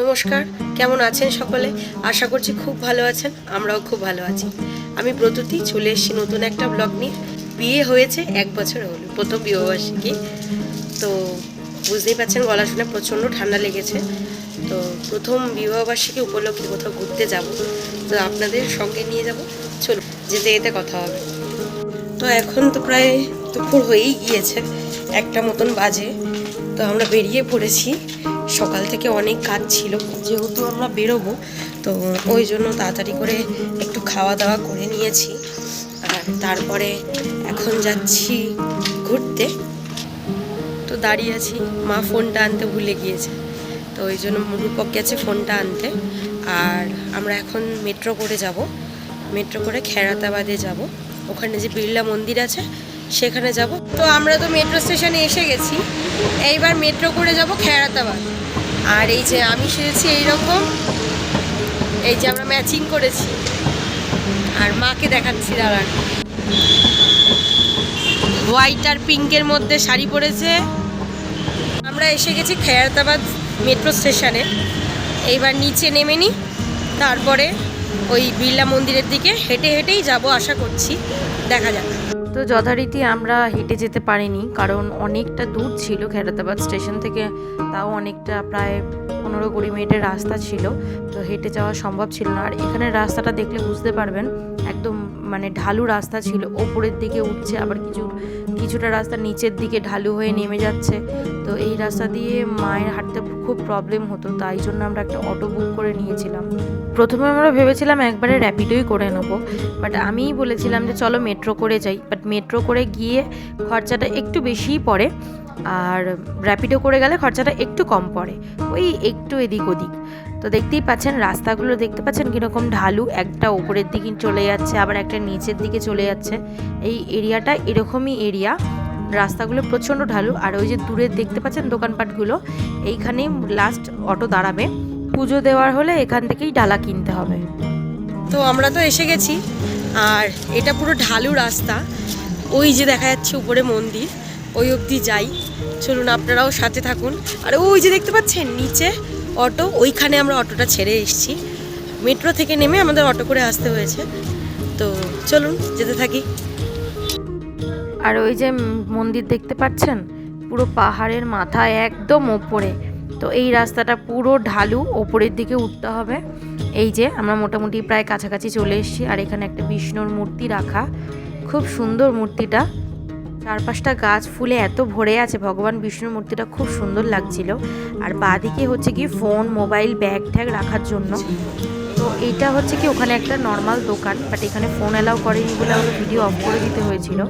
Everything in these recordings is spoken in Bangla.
নমস্কার, কেমন আছেন সকলে? আশা করছি খুব ভালো আছেন, আমরাও খুব ভালো আছি। আমি ব্রততী চলে এসেছি নতুন একটা ব্লগ নিয়ে। বিয়ে হয়েছে এক বছর হলো, প্রথম বিবাহবার্ষিকী। তো বুঝতেই পারছেন গলা শুনে প্রচণ্ড ঠান্ডা লেগেছে। তো প্রথম বিবাহবার্ষিকী উপলক্ষে কোথাও ঘুরতে যাব। তো আপনাদের সঙ্গে নিয়ে যাব। চলুন, যেতে যেতে কথা হবে। তো এখন তো প্রায় দুপুর হয়েই গিয়েছে, একটা মতন বাজে। তো আমরা বেরিয়ে পড়েছি। সকাল থেকে অনেক কাজ ছিল, যেহেতু আমরা বেরোবো, তো ওই জন্য তাড়াতাড়ি করে একটু খাওয়া দাওয়া করে নিয়েছি। আর তারপরে এখন যাচ্ছি ঘুরতে। তো দাঁড়িয়ে আছি, মা ফোনটা আনতে ভুলে গিয়েছে, তো ওই জন্য মুরুপক গেছে ফোনটা আনতে। আর আমরা এখন মেট্রো করে যাব, মেট্রো করে খেরাতাবাদে যাব। ওখানে যে বিড়লা মন্দির আছে সেখানে যাব। তো আমরা তো মেট্রো স্টেশনে এসে গেছি। এইবার মেট্রো করে যাব খেরাতাবাদ আর এই যে আমি সেরেছি এইরকম, এই যে আমরা ম্যাচিং করেছি। আর মাকে দেখাচ্ছি, দাঁড়ান। হোয়াইট আর পিঙ্কের মধ্যে শাড়ি পরেছে। আমরা এসে গেছি খেয়ারতাবাদ মেট্রো স্টেশনে এইবার নিচে নেমে নিই তারপরে ওই বিড়লা মন্দিরের দিকে হেঁটে হেঁটেই যাব আশা করছি। দেখা যাক। তো যথারীতি আমরা হেঁটে যেতে পারিনি, কারণ অনেকটা দূর ছিল খেরাতাবাদ স্টেশন থেকে, তাও অনেকটা প্রায় পনেরো কুড়ি মিনিটের রাস্তা ছিল, তো হেঁটে যাওয়া সম্ভব ছিল না। আর এখানে রাস্তাটা দেখলে বুঝতে পারবেন, একদম মানে ঢালু রাস্তা ছিল, ওপরের দিকে উঠছে, আবার কিছু, কিছুটা রাস্তা নিচের দিকে ঢালু হয়ে নেমে যাচ্ছে। তো এই রাস্তা দিয়ে মায়ের হাঁটতে খুব প্রবলেম হতো, তাই জন্য আমরা একটা অটো বুক করে নিয়েছিলাম। প্রথমে আমরা ভেবেছিলাম একবারে র্যাপিডোই করে নেব বাট আমিই বলেছিলাম যে চলো মেট্রো করে যাই। বাট মেট্রো করে গিয়ে খরচাটা একটু বেশিই পড়ে, আর র্যাপিডো করে গেলে খরচাটা একটু কম পড়ে, ওই একটু এদিক ওদিক। তো দেখতেই পাচ্ছেন, রাস্তাগুলো দেখতে পাচ্ছেন কীরকম ঢালু, একটা ওপরের দিকে চলে যাচ্ছে, আবার একটা নিচের দিকে চলে যাচ্ছে। এই এরিয়াটা এরকমই এরিয়া রাস্তাগুলো প্রচণ্ড ঢালু, আর ওই যে দূরে দেখতে পাচ্ছেন দোকানপাটগুলো, এইখানেই লাস্ট অটো দাঁড়াবে। পুজো দেওয়ার হলে এখান থেকেই ডালা কিনতে হবে। তো আমরা তো এসে গেছি, আর এটা পুরো ঢালু রাস্তা। ওই যে দেখা যাচ্ছে উপরে মন্দির, ওই অবধি যাই। চলুন আপনারাও সাথে থাকুন। আর ওই যে দেখতে পাচ্ছেন, নিচে অটো, ওইখানে আমরা অটোটা ছেড়ে এসেছি। মেট্রো থেকে নেমে আমাদের অটো করে আসতে হয়েছে। তো চলুন, যেতে থাকি। আর ওই যে মন্দির দেখতে পাচ্ছেন? পুরো পাহাড়ের মাথায় একদম ওপরে। তো এই রাস্তাটা পুরো ঢালু, ওপরের দিকে উঠতে হবে। এই যে আমরা মোটামুটি প্রায় কাছাকাছি চলে এসেছি আর এখানে একটা বিষ্ণুর মূর্তি রাখা। খুব সুন্দর মূর্তিটা। চারপাশটা গাছ, ফুলে এত ভরে আছে। ভগবান বিষ্ণুর মূর্তিটা খুব সুন্দর লাগছিল। আর বাঁদিকে হচ্ছে কি ফোন, মোবাইল, ব্যাগ, ট্যাগ রাখার জন্য। এইটা হচ্ছে কি, ওখানে একটা নর্মাল দোকান বাট এখানে ফোন অ্যালাউ করেনি বলে আমাকে ভিডিও অফ করে দিতে হয়েছিল।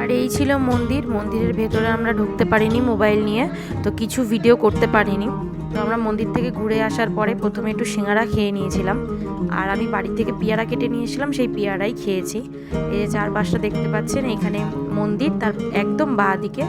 আর এই ছিল মন্দির, মন্দিরের ভেতরে আমরা ঢুকতে পারিনি মোবাইল নিয়ে, তো কিছু ভিডিও করতে পারিনি। তো আমরা মন্দির থেকে ঘুরে আসার পরে প্রথমে একটু সিঙ্গারা খেয়ে নিয়েছিলাম। আর আমি বাড়ি থেকে পেয়ারা কেটে নিয়েছিলাম, সেই পেয়ারাই খেয়েছি। এই যে চারপাশটা দেখতে পাচ্ছেন, এখানে মন্দির, তার একদম বাঁ দিকে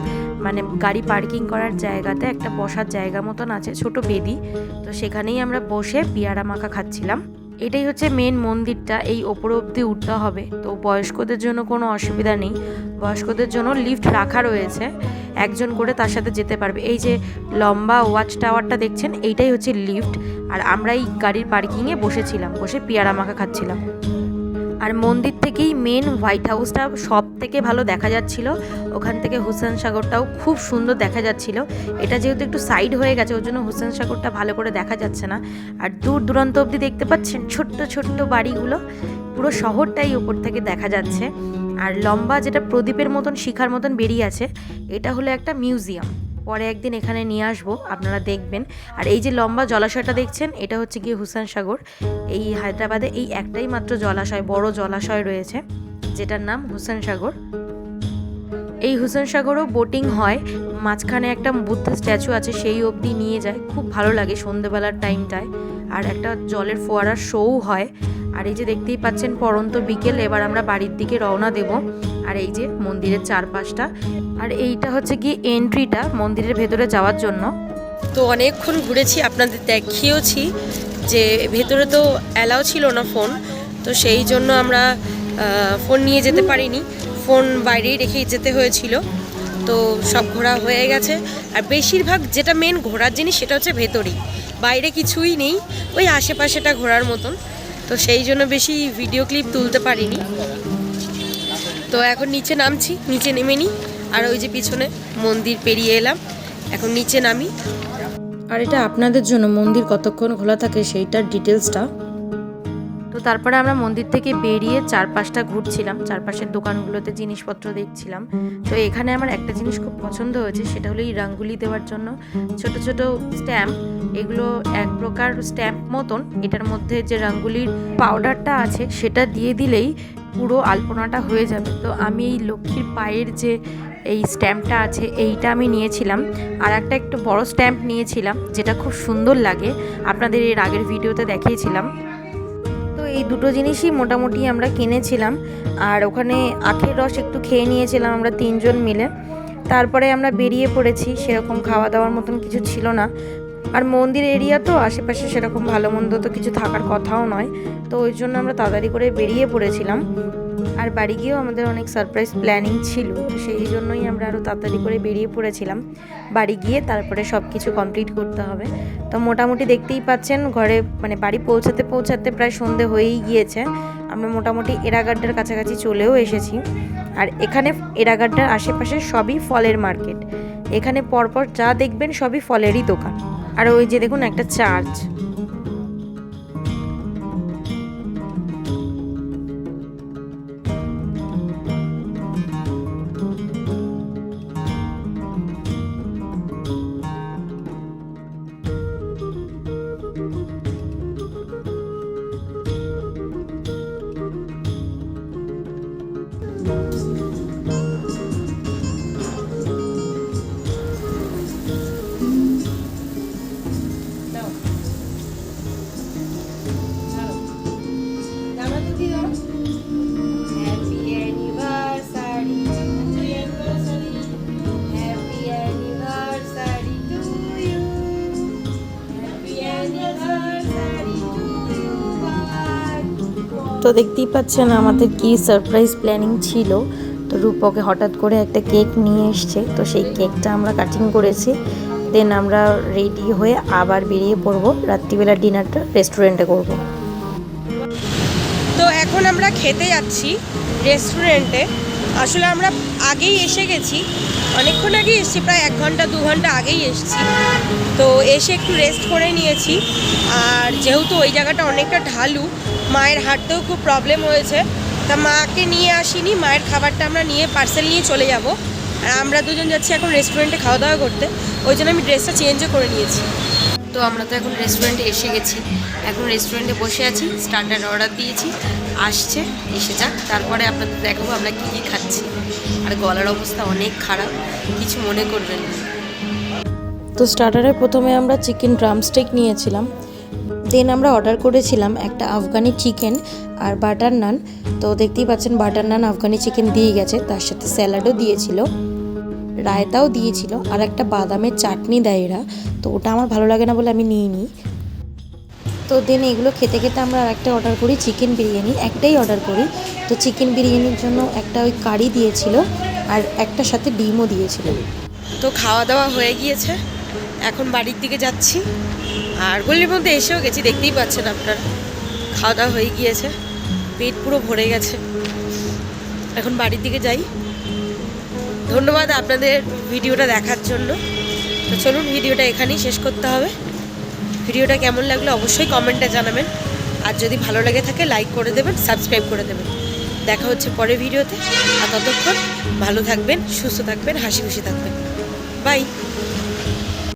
মানে গাড়ি পার্কিং করার জায়গাতে একটা বসার জায়গা মতন আছে, ছোট বেদি। তো সেখানেই আমরা বসে পেয়ারা মাখা খাচ্ছিলাম। এটাই হচ্ছে মেন মন্দিরটা, এই ওপর অব্দি উঠতে হবে। তো বয়স্কদের জন্য কোনো অসুবিধা নেই। বয়স্কদের জন্য লিফট রাখা রয়েছে। একজন করে তার সাথে যেতে পারবে। এই যে লম্বা ওয়াচ টাওয়ারটা দেখছেন, এইটাই হচ্ছে লিফট আর আমরা এই গাড়ির পার্কিংয়ে বসেছিলাম, বসে পিয়ারা মাখা খাচ্ছিলাম। আর মন্দির থেকেই মেন হোয়াইট হাউসটা সব থেকে ভালো দেখা যাচ্ছিল। ওখান থেকে হুসেন সাগরটাও খুব সুন্দর দেখা যাচ্ছিল। এটা যেহেতু একটু সাইড হয়ে গেছে, ওর জন্য হুসেন সাগরটা ভালো করে দেখা যাচ্ছে না। আর দূর দূরান্ত অবধি দেখতে পাচ্ছেন ছোট্ট ছোট্ট বাড়িগুলো। পুরো শহরটাই ওপর থেকে দেখা যাচ্ছে। আর লম্বা যেটা প্রদীপের মতন, শিখার মতন বেরিয়ে আছে, এটা হলো একটা মিউজিয়াম পরে একদিন এখানে নিয়ে আসব, আপনারা দেখবেন। আর এই যে লম্বা জলাশয়টা দেখছেন, এটা হচ্ছে গিয়ে হুসেন সাগর। এই হায়দ্রাবাদে এই একটাই মাত্র জলাশয়, বড় জলাশয় রয়েছে, যেটার নাম হুসেন সাগর। এই হুসেন সাগরও বোটিং হয়, মাঝখানে একটা বুদ্ধ স্ট্যাচু আছে, সেই অবধি নিয়ে যায়। খুব ভালো লাগে সন্ধেবেলার টাইমটায় আর একটা জলের ফোয়ারার শোও হয়। আর এই যে দেখতেই পাচ্ছেন, পরন্ত বিকেল, এবার আমরা বাড়ির দিকে রওনা দেব। আর এই যে মন্দিরের চারপাশটা। আর এইটা হচ্ছে কি এন্ট্রিটা মন্দিরের ভেতরে যাওয়ার জন্য। তো অনেকক্ষণ ঘুরেছি, আপনাদের দেখিয়েওছি যে ভেতরে তো অ্যালাউ ছিল না ফোন তো সেই জন্য আমরা ফোন নিয়ে যেতে পারিনি। ফোন বাইরেই রেখে যেতে হয়েছিল। তো সব ঘোরা হয়ে গেছে। আর বেশিরভাগ যেটা মেন ঘোরার জিনিস সেটা হচ্ছে ভেতরেই। বাইরে কিছুই নেই, ওই আশেপাশেটা ঘোরার মতন। তো সেই জন্য বেশি ভিডিও ক্লিপ তুলতে পারিনি। তো এখন নিচে নামছি, নিচে নেমে নিই আর ওই যে পিছনে মন্দির পেরিয়ে এলাম, এখন নিচে নামি। আর এটা আপনাদের জন্য মন্দির কতক্ষণ খোলা থাকে সেইটার ডিটেলসটা তো তারপরে আমরা মন্দির থেকে বেরিয়ে চারপাশটা ঘুরছিলাম, চারপাশের দোকানগুলোতে জিনিসপত্র দেখছিলাম। তো এখানে আমার একটা জিনিস খুব পছন্দ হয়েছে, সেটা হলো এই রাঙ্গুলি দেওয়ার জন্য। ছোট ছোট স্ট্যাম্প, এগুলো এক প্রকার স্ট্যাম্প মতন। এটার মধ্যে যে রাঙ্গুলির পাউডারটা আছে, সেটা দিয়ে দিলেই পুরো আলপনাটা হয়ে যাবে। তো আমি এই লক্ষ্মীর পায়ের যে এই স্ট্যাম্পটা আছে, এইটা আমি নিয়েছিলাম। আর একটা একটু বড় স্ট্যাম্প নিয়েছিলাম, যেটা খুব সুন্দর লাগে। আপনাদের এর আগের ভিডিওতে দেখিয়েছিলাম। এই দুটো জিনিসই মোটামুটি আমরা কিনেছিলাম। আর ওখানে আখের রস একটু খেয়ে নিয়েছিলাম আমরা তিনজন মিলে। তারপরে আমরা বেরিয়ে পড়েছি, সেরকম খাওয়া দাওয়ার মতন কিছু ছিল না। আর মন্দির এরিয়া তো আশেপাশে সেরকম ভালো মন্দ তো কিছু থাকার কথাও নয়। তো ওই জন্য আমরা তাড়াতাড়ি করে বেরিয়ে পড়েছিলাম। আর বাড়ি গিয়েও আমাদের অনেক সারপ্রাইজ প্ল্যানিং ছিল। তো সেই জন্যই আমরা আরও তাড়াতাড়ি করে বেরিয়ে পড়েছিলাম। বাড়ি গিয়ে তারপরে সব কিছু কমপ্লিট করতে হবে। তো মোটামুটি দেখতেই পাচ্ছেন, ঘরে মানে বাড়ি পৌঁছাতে পৌঁছাতে প্রায় সন্ধে হয়েই গিয়েছে। আমরা মোটামুটি এরাগাড্ডার কাছাকাছি চলেও এসেছি। আর এখানে এরাগাড্ডার আশেপাশে সবই ফলের মার্কেট এখানে পরপর যা দেখবেন সবই ফলেরই দোকান। আর ওই যে দেখুন একটা চার্চ। তো দেখতেই পাচ্ছেন আমাদের কি সারপ্রাইজ প্ল্যানিং ছিল। তো রূপকে হঠাৎ করে একটা কেক নিয়ে এসছে। তো সেই কেকটা আমরা কাটিং করেছি। দেন আমরা রেডি হয়ে আবার বেরিয়ে পড়ব। রাত্রিবেলা ডিনারটা রেস্টুরেন্টে করব। তো এখন আমরা খেতে যাচ্ছি রেস্টুরেন্টে আসলে আমরা আগেই এসে গেছি। অনেকক্ষণ আগেই এসেছি, প্রায় এক ঘণ্টা, দু ঘণ্টা আগেই এসেছি। তো এসে একটু রেস্ট করে নিয়েছি। আর যেহেতু ওই জায়গাটা অনেকটা ঢালু, মায়ের হাঁটতেও খুব প্রবলেম হয়েছে। তা মাকে নিয়ে আসিনি, মায়ের খাবারটা আমরা নিয়ে পার্সেল নিয়ে চলে যাব। আর আমরা দুজন যাচ্ছি এখন রেস্টুরেন্টে খাওয়া দাওয়া করতে। ওই জন্য আমি ড্রেসটা চেঞ্জও করে নিয়েছি। তো আমরা তো এখন রেস্টুরেন্টে এসে গেছি। এখন রেস্টুরেন্টে বসে আছি স্টার্টার অর্ডার দিয়েছি, আসছে, এসে যাক, তারপরে আপনাদের দেখাবো আমরা কী কী খাচ্ছি। আর গলার অবস্থা অনেক খারাপ, কিছু মনে করবেন না। তো স্টার্টারে প্রথমে আমরা চিকেন ড্রামস্টিক নিয়েছিলাম। দেন আমরা অর্ডার করেছিলাম একটা আফগানি চিকেন আর বাটার নান তো দেখতেই পাচ্ছেন বাটার নান আফগানি চিকেন দিয়ে গেছে, তার সাথে স্যালাডও দিয়েছিল, রায়তাও দিয়েছিল, আর একটা বাদামের চাটনি দেয় এরা। তো ওটা আমার ভালো লাগে না বলে আমি নিয়ে নিই তো দেন এগুলো খেতে খেতে আমরা আর একটা অর্ডার করি চিকেন বিরিয়ানি। একটাই অর্ডার করি। তো চিকেন বিরিয়ানির জন্য একটা ওই কারি দিয়েছিল আর একটা সাথে ডিমও দিয়েছিল। তো খাওয়া দাওয়া হয়ে গিয়েছে। এখন বাড়ির দিকে যাচ্ছি। আর গলির মধ্যে এসেও গেছি, দেখতেই পাচ্ছেন আপনারা। খাওয়া দাওয়া হয়ে গিয়েছে। পেট পুরো ভরে গেছে। এখন বাড়ির দিকে যাই। ধন্যবাদ আপনাদের ভিডিওটা দেখার জন্য। তো চলুন, ভিডিওটা এখানেই শেষ করতে হবে। ভিডিওটা কেমন লাগল অবশ্যই কমেন্টে জানাবেন। আর যদি ভালো লাগে থাকে লাইক করে দেবেন সাবস্ক্রাইব করে দেবেন। দেখা হচ্ছে পরের ভিডিওতে। আর ততক্ষণ ভালো থাকবেন, সুস্থ থাকবেন, হাসি খুশি থাকবেন। বাই